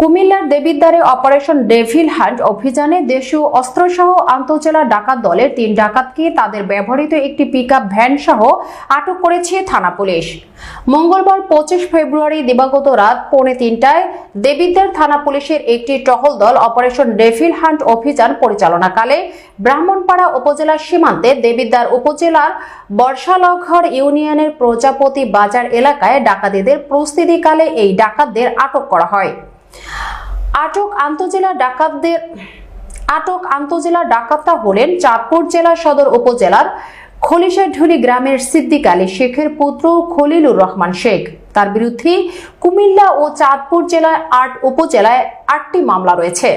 কুমিল্লার দেবিদ্বারে operation devil hunt অভিযানে দেশীয় অস্ত্রসহ আন্তজেলা ডাকাত দলের তিন ডাকাতকে তাদের ব্যবহৃত একটি পিকআপ ভ্যান সহ আটক করেছে থানা পুলিশ। মঙ্গলবার পঁচিশ ফেব্রুয়ারি দিবাগত রাত পৌনে তিনটায় দেবিদ্বার থানা পুলিশের একটি টহল দল অপারেশন ডেভিল হান্ট অভিযান পরিচালনাকালে ব্রাহ্মণপাড়া উপজেলার সীমান্তে দেবিদ্বার উপজেলার বর্ষালঘর ইউনিয়নের প্রজাপতি বাজার এলাকায় ডাকাতিদের প্রস্তুতিকালে এই ডাকাতদের আটক করা হয়। আটক আন্তজেলা ডাকাতদের, আটক আন্তজেলা ডাকাতরা হলেন চাঁদপুর জেলা সদর উপজেলার খলিশাঢুলি গ্রামের সিদ্দিক আলী শেখের পুত্র খলিলুর রহমান শেখ। তার বিরুদ্ধে কুমিল্লা ও চাঁদপুর জেলায় আট উপজেলায় আটটি মামলা রয়েছে।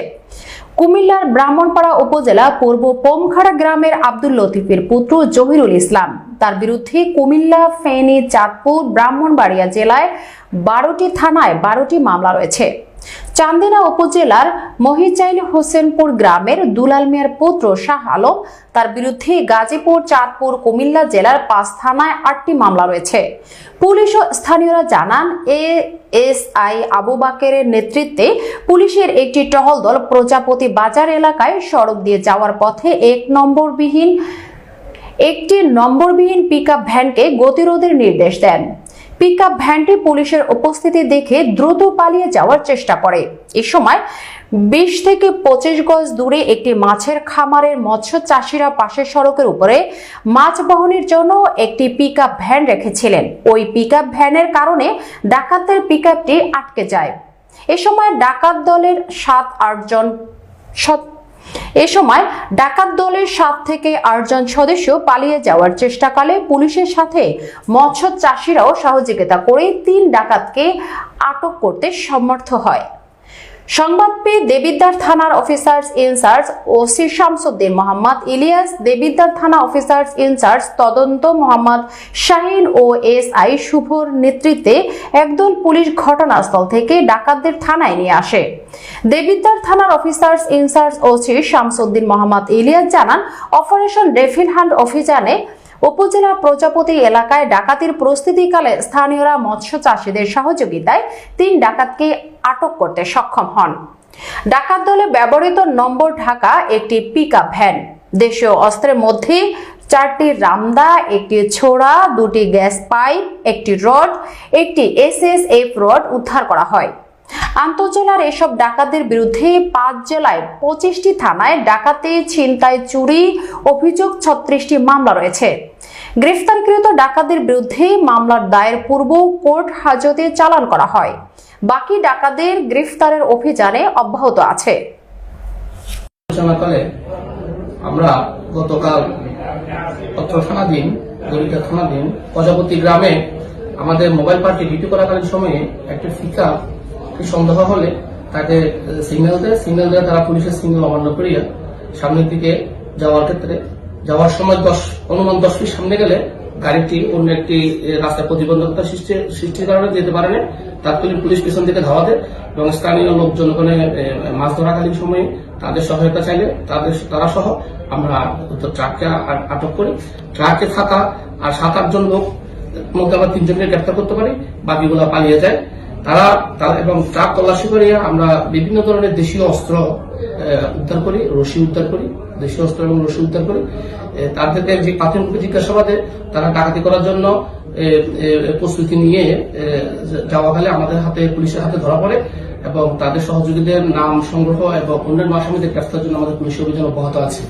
কুমিল্লার ব্রাহ্মণপাড়া উপজেলা পূর্ব পোমখাড়া গ্রামের আব্দুল লতিফের পুত্র জহিরুল ইসলাম। তার বিরুদ্ধে কুমিল্লা, ফেনী, চাঁদপুর, ব্রাহ্মণবাড়িয়া জেলায় বারোটি থানায় বারোটি মামলা রয়েছে। চান্দিনা উপজেলার মহিচাইল হোসেনপুর গ্রামের দুলাল মিয়ার পুত্র শাহ আলম তার বিরুদ্ধে গাজীপুর, চাঁদপুর, কুমিল্লা জেলার পাঁচ থানায় আটটি মামলা রয়েছে। পুলিশ ও স্থানীয়রা জানান এ এস আই আবু বাকেরের নেতৃত্বে পুলিশের একটি টহল দল প্রজাপতি বাজার এলাকায় সড়ক দিয়ে যাওয়ার পথে এক নম্বরবিহীন, একটি নম্বরবিহীন পিকআপ ভ্যানকে গতিরোধের নির্দেশ দেন। পিকআপ ভ্যানটি পুলিশের উপস্থিতি দেখে দ্রুত পালিয়ে যাওয়ার চেষ্টা করে। এ সময় বিশ থেকে পঁচিশ গজ দূরে একটি মাছের খামারের মৎস্য চাষিরা পাশের সড়কের উপরে মাছ বহনের জন্য একটি পিকআপ ভ্যান রেখেছিলেন। ওই পিকআপ ভ্যানের কারণে ডাকাতদের পিকআপটি আটকে যায়। এ সময় ডাকাত দলের সাত আটজন সৎ- এ সময় ডাকাত দলের সাত থেকে আটজন সদস্য পালিয়ে যাওয়ার চেষ্টাকালে পুলিশের সাথে মৎস্য চাষিরাও সহযোগিতা করে তিন ডাকাতকে আটক করতে সমর্থ হয়। সংবাদ পেয়ে দেবিদ্বার থানার officers in charge OC Shamsuddin Mohammad Ilias Debidwar থানা অফিসার্স ইনচার্জ তদন্ত মোহাম্মদ শাহিন ও এস আই শুভর নেতৃত্বে একদল পুলিশ ঘটনাস্থল থেকে ডাকাতদের থানায় নিয়ে আসে। দেবিদ্বার থানার officers in charge OC Shamsuddin Mohammad Ilias জানান, অপারেশন ডেফিল হান্ট অভিযানে উপজেলার প্রজাপতি এলাকায় ডাকাতির প্রস্তুতিকালে স্থানীয়রা মৎস্য চাষীদের সহযোগিতায় তিন ডাকাতকে আটক করতে সক্ষম হন। ডাকাত দলে ব্যবহৃত নম্বর ঢাকা, একটি পিকআপ ভ্যান দেশীয় অস্ত্রের মধ্যে চারটি রামদা, একটি ছোড়া, দুটি গ্যাস পাইপ, একটি রড, একটি এস এস এফ রড উদ্ধার করা হয়। আন্তজেলার এসব ডাকাতদের বিরুদ্ধে পাঁচ জেলায় পঁচিশটি থানায় ডাকাতি, ছিনতাই, চুরি, অভিযোগ ছত্রিশটি মামলা রয়েছে। গ্রেফতারকৃত ডাকাতদের বিরুদ্ধে মামলার দায়ের পূর্ব কোর্ট হাজতে চালান করা হয়। বাকি ডাকাতদের গ্রেফতারের অভিযানে অব্যাহত আছে। আমরা গতকাল থানাধীন, দলিতা থানাধীন প্রজাপতি গ্রামে আমাদের মোবাইল পার্টি ডিউটি করাকালীন সময়ে একটা ফিকা সন্দেহ হলে তাকে সিগন্যাল দেয়। সিগন্যাল দেয় তারা পুলিশের সিগন্যাল অমান্য করিয়া সামনের দিকে যাওয়ার ক্ষেত্রে, যাওয়ার সময় দশ, অনুমান দশ ফিট সামনে গেলে গাড়িটি অন্য একটি রাস্তায় প্রতিবন্ধকতা সৃষ্টি, সৃষ্টির কারণে যেতে পারে না। তাৎক্ষণিক পুলিশ পিছন থেকে ধাওয়া দেয় এবং স্থানীয় লোকজন ওখানে মাছ ধরাকালীন সময়ে তাদের সহায়তা চাইলে তাদের, তারা সহ আমরা ট্রাককে আটক করি। ট্রাকে থাকা আর সাত আটজন লোক, মধ্যে আমরা তিনজনকে গ্রেপ্তার করতে পারি। বাকিগুলো পালিয়ে যায়। তারা এবং ট্রাক তল্লাশি করিয়া আমরা বিভিন্ন ধরনের দেশীয় অস্ত্র উদ্ধার করি, রশি উদ্ধার করি, দেশীয় অস্ত্র এবং রশি উদ্ধার করি। তাদেরকে যে প্রাথমিক জিজ্ঞাসাবাদে তারা ডাকাতি করার জন্য প্রস্তুতি নিয়ে যাওয়া গেলে আমাদের হাতে, পুলিশের হাতে ধরা পড়ে এবং তাদের সহযোগীদের নাম সংগ্রহ এবং অন্যান্য আসামিদের গ্রেফতার জন্য আমাদের পুলিশ অভিযান অব্যাহত আছে।